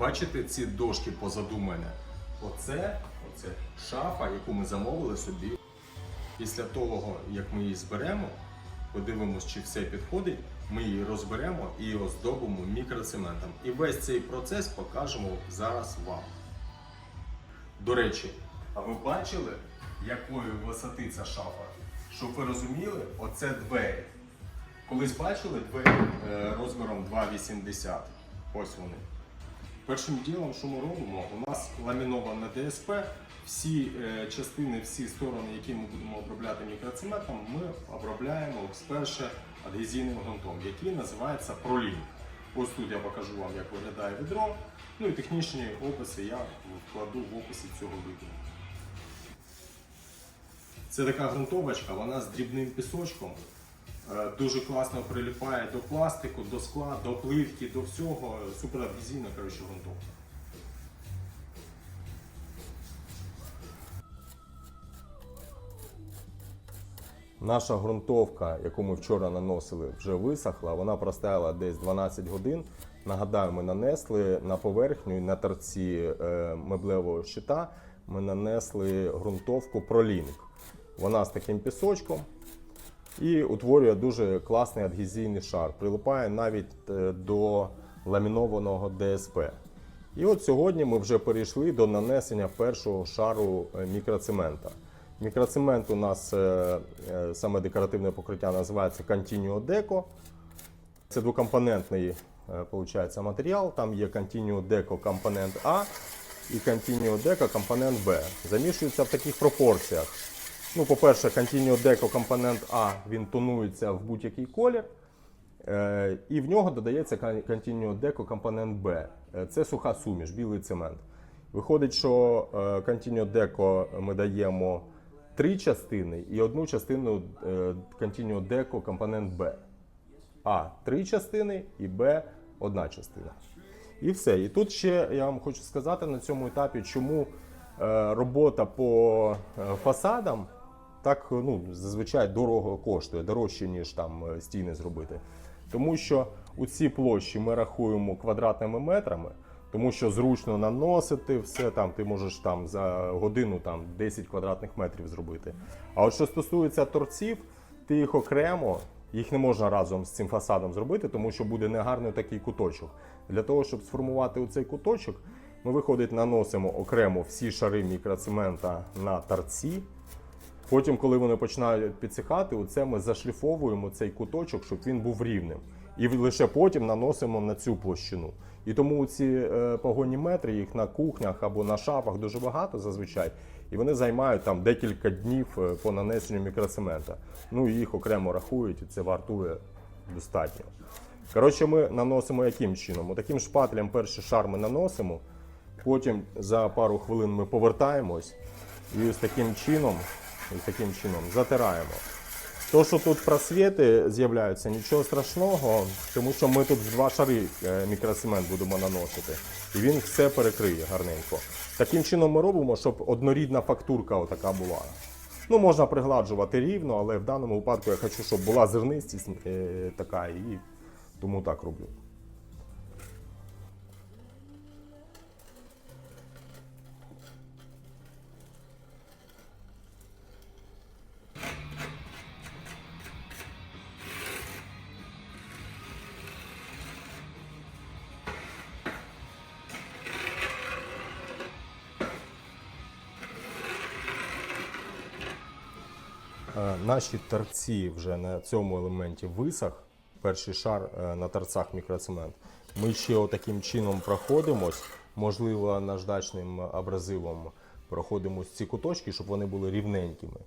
Бачите ці дошки позаду мене? Оце, оце шафа, яку ми замовили собі. Після того, як ми її зберемо, подивимось, чи все підходить, ми її розберемо і оздобимо мікроцементом. І весь цей процес покажемо зараз вам. До речі, а ви бачили, якої висоти ця шафа? Щоб ви розуміли, оце двері. Колись бачили двері е, розміром 2,80. Ось вони. Першим ділом, що ми робимо, у нас ламіноване ДСП. Всі е, частини, всі сторони, які ми будемо обробляти мікроцементом, ми обробляємо спершу адгезійним ґрунтом, який називається пролін. Ось тут я покажу вам, як виглядає відро. Ну і технічні описи я вкладу в описі цього відео. Це така ґрунтовочка, вона з дрібним пісочком. Е, Дуже класно приліпає до пластику, до скла, до плитки, до всього. Суперадгезійна, коротше, ґрунтовка. Наша ґрунтовка, яку ми вчора наносили, вже висохла. Вона простояла десь 12 годин. Нагадаю, ми нанесли на поверхню і на торці е, меблевого щита. Ми нанесли ґрунтовку пролінк. Вона з таким пісочком і утворює дуже класний адгезійний шар. Прилипає навіть е, до ламінованого ДСП. І от сьогодні ми вже перейшли до нанесення першого шару е, мікроцемента. Мікроцемент у нас е, саме декоративне покриття називається Continuo Deco. Це двокомпонентний получається, матеріал. Там є Continuo Deco компонент А і Continuo Deco компонент Б. Замішуються в таких пропорціях. Ну, по-перше, Continuo Deco компонент А він тонується в будь-який колір. Е, І в нього додається Continuo Deco компонент Б. Е, Це суха суміш, білий цемент. Виходить, що е, Continuo Deco ми даємо три частини і одну частину Continuo Deco компонент Б. А три частини і Б одна частина. І все. І тут ще я вам хочу сказати на цьому етапі, чому робота по фасадам так ну, зазвичай дорого коштує, дорожче, ніж там е, стіни зробити. Тому що у ці площі ми рахуємо квадратними метрами, тому що зручно наносити все там, ти можеш там за годину там 10 квадратних метрів зробити. А от що стосується торців, ти їх окремо, їх не можна разом з цим фасадом зробити, тому що буде негарний такий куточок. Для того, щоб сформувати оцей куточок, ми виходить, наносимо окремо всі шари мікроцемента на торці. Потім, коли вони починають підсихати, оце ми зашліфовуємо цей куточок, щоб він був рівним. І лише потім наносимо на цю площину. І тому ці е, погонні метри, їх на кухнях або на шафах дуже багато зазвичай. І вони займають там декілька днів е, по нанесенню мікроцемента. Ну і їх окремо рахують, і це вартує достатньо. Коротше, ми наносимо яким чином? Таким шпателем перший шар ми наносимо, потім за пару хвилин ми повертаємось і ось таким чином, ось таким чином затираємо. То, що тут просвіти з'являються, нічого страшного, тому що ми тут в два шари е, мікроцемент будемо наносити. І він все перекриє гарненько. Таким чином ми робимо, щоб однорідна фактурка отака була. Ну, можна пригладжувати рівно, але в даному випадку я хочу, щоб була зернистість е, така, і тому так роблю. Наші торці вже на цьому елементі висох. Перший шар е, на торцах мікроцемент. Ми ще отаким чином проходимось, можливо, наждачним абразивом проходимо ці куточки, щоб вони були рівненькими.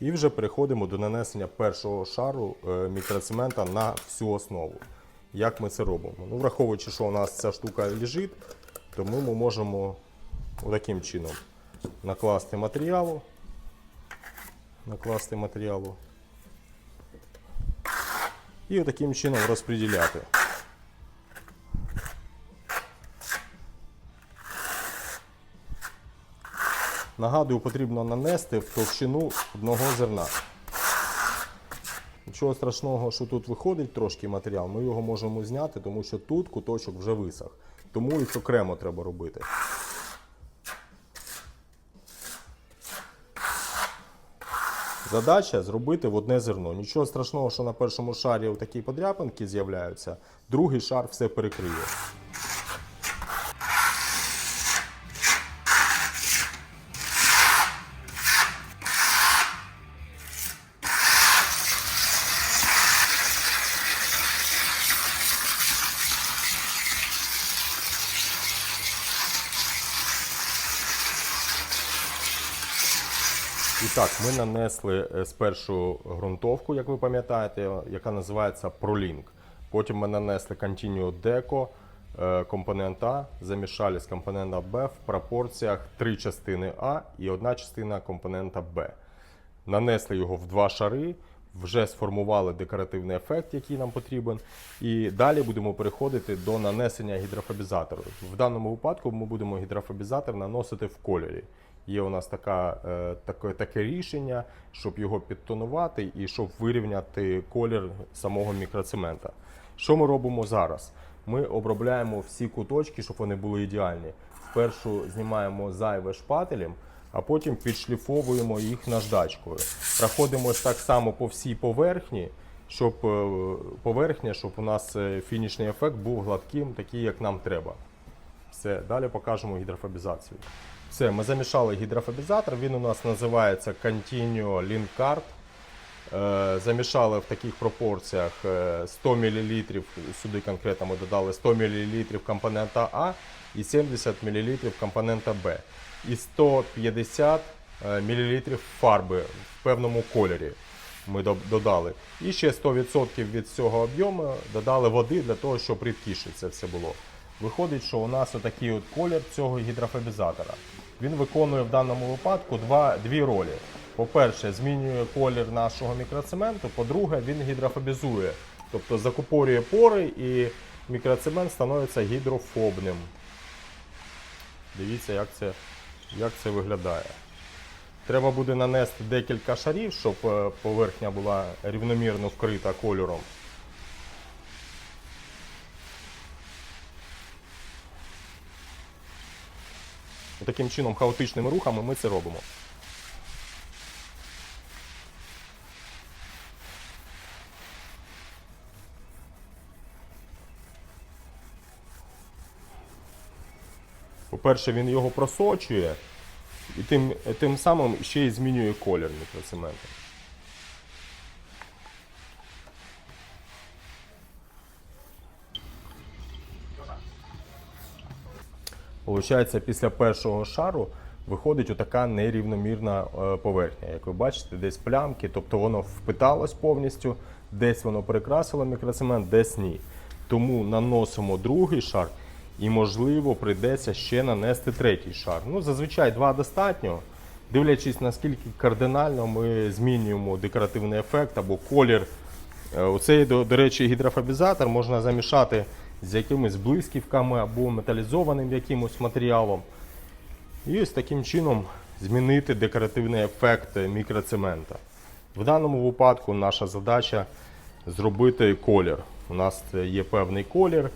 І вже переходимо до нанесення першого шару е, мікроцемента на всю основу. Як ми це робимо? Ну, враховуючи, що у нас ця штука лежить, тому ми можемо таким чином накласти матеріалу накласти матеріалу. І таким чином розподіляти. Нагадую, потрібно нанести в товщину одного зерна. Нічого страшного, що тут виходить трошки матеріал, ми його можемо зняти, тому що тут куточок вже висох. Тому їх окремо треба робити. Задача зробити в одне зерно. Нічого страшного, що на першому шарі такі подряпинки з'являються, другий шар все перекриє. Так, ми нанесли е, спершу ґрунтовку, як ви пам'ятаєте, яка називається ProLink. Потім ми нанесли Continuo Deco, е, компонент А, замішали з компонента Б в пропорціях три частини А і одна частина компонента Б. Нанесли його в два шари, вже сформували декоративний ефект, який нам потрібен. І далі будемо переходити до нанесення гідрофобізатору. В даному випадку ми будемо гідрофобізатор наносити в кольорі. Є у нас така, е, таке, таке рішення, щоб його підтонувати і щоб вирівняти колір самого мікроцемента. Що ми робимо зараз? Ми обробляємо всі куточки, щоб вони були ідеальні. Спершу знімаємо зайве шпателем, а потім підшліфовуємо їх наждачкою. Проходимось так само по всій поверхні, щоб е, поверхня, щоб у нас е, фінішний ефект був гладким, такий, як нам треба. Все, далі покажемо гідрофобізацію. Все, ми замішали гідрофобізатор. Він у нас називається Continuo Link Card. Е, Замішали в таких пропорціях е, 100 мл, сюди конкретно ми додали 100 мл компонента А і 70 мл компонента Б. І 150 мл фарби в певному кольорі ми додали. І ще 100% від цього об'єму додали води для того, щоб рідкіше це все було. Виходить, що у нас отакий от колір цього гідрофобізатора. Він виконує в даному випадку два, дві ролі. По-перше, змінює колір нашого мікроцементу, по-друге, він гідрофобізує, тобто закупорює пори і мікроцемент становиться гідрофобним. Дивіться, як це, як це виглядає. Треба буде нанести декілька шарів, щоб е, поверхня була рівномірно вкрита кольором. Таким чином, хаотичними рухами ми це робимо. По-перше, він його просочує і тим, тим самим ще й змінює колір мікроцементу. Получається, після першого шару виходить отака нерівномірна е, поверхня. Як ви бачите, десь плямки, тобто воно впиталось повністю, десь воно перекрасило мікроцемент, десь ні. Тому наносимо другий шар і, можливо, прийдеться ще нанести третій шар. Ну, зазвичай два достатньо. Дивлячись, наскільки кардинально ми змінюємо декоративний ефект або колір. Е, Оцей, до, до речі, гідрофобізатор можна замішати з якимись блисківками або металізованим якимось матеріалом. І ось таким чином змінити декоративний ефект мікроцемента. В даному випадку наша задача зробити колір. У нас є певний колір.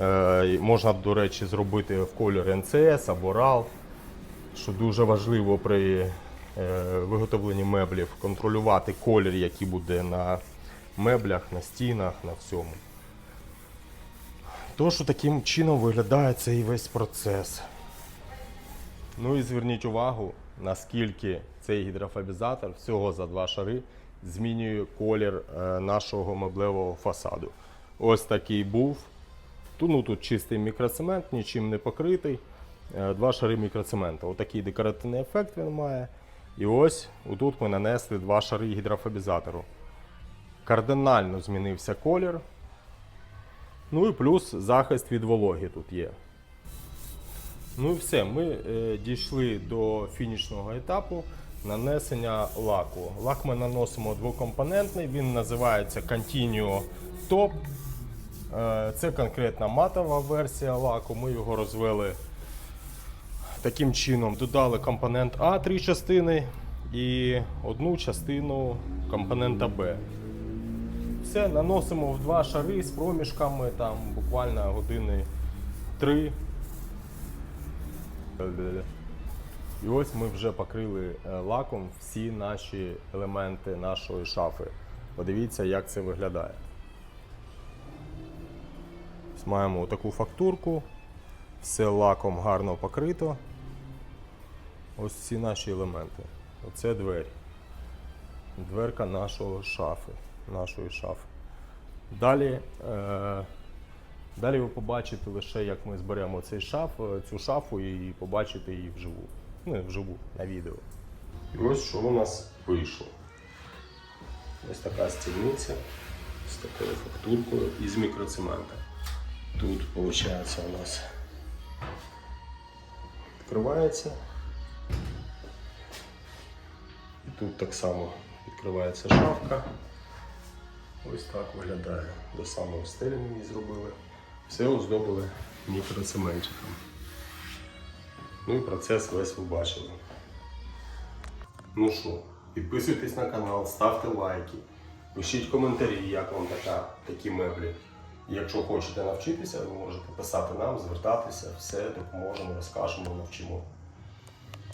Е, Можна, до речі, зробити в колір НЦС або RAL, що дуже важливо при е, виготовленні меблів контролювати колір, який буде на меблях, на стінах, на всьому. Тож таким чином виглядає цей весь процес. Ну і зверніть увагу, наскільки цей гідрофобізатор всього за два шари змінює колір е, нашого меблевого фасаду. Ось такий був. Ну, тут чистий мікроцемент, нічим не покритий. Е, Два шари мікроцементу. Отакий декоративний ефект він має. І ось отут ми нанесли два шари гідрофобізатору. Кардинально змінився колір. Ну і плюс захист від вологи тут є. Ну і все, ми е, дійшли до фінішного етапу нанесення лаку. Лак ми наносимо двокомпонентний, він називається Continuo Top. Е, це конкретна матова версія лаку. Ми його розвели таким чином. Додали компонент А три частини і одну частину компонента Б. Все, наносимо в два шари з проміжками, там буквально години три. І ось ми вже покрили е, лаком всі наші елементи нашої шафи. Подивіться, як це виглядає. Маємо таку фактурку, все лаком гарно покрито. Ось ці наші елементи. Оце двері. Дверка нашого шафи. Нашої шафи. Далі, е, далі ви побачите лише, як ми зберемо цей шаф, е, цю шафу і побачите її вживу. Ну, вживу на відео. І ось що у нас вийшло. Ось така стільниця з такою фактуркою із мікроцемента. Тут, виходить, у нас відкривається. І тут так само відкривається шафка. Ось так виглядає. До самої стелі її зробили. Все оздобили мікроцементчиком. Ну і процес весь ви бачили. Ну що, підписуйтесь на канал, ставте лайки, пишіть коментарі, як вам така, такі меблі. Якщо хочете навчитися, ви можете писати нам, звертатися, все допоможемо, розкажемо, навчимо.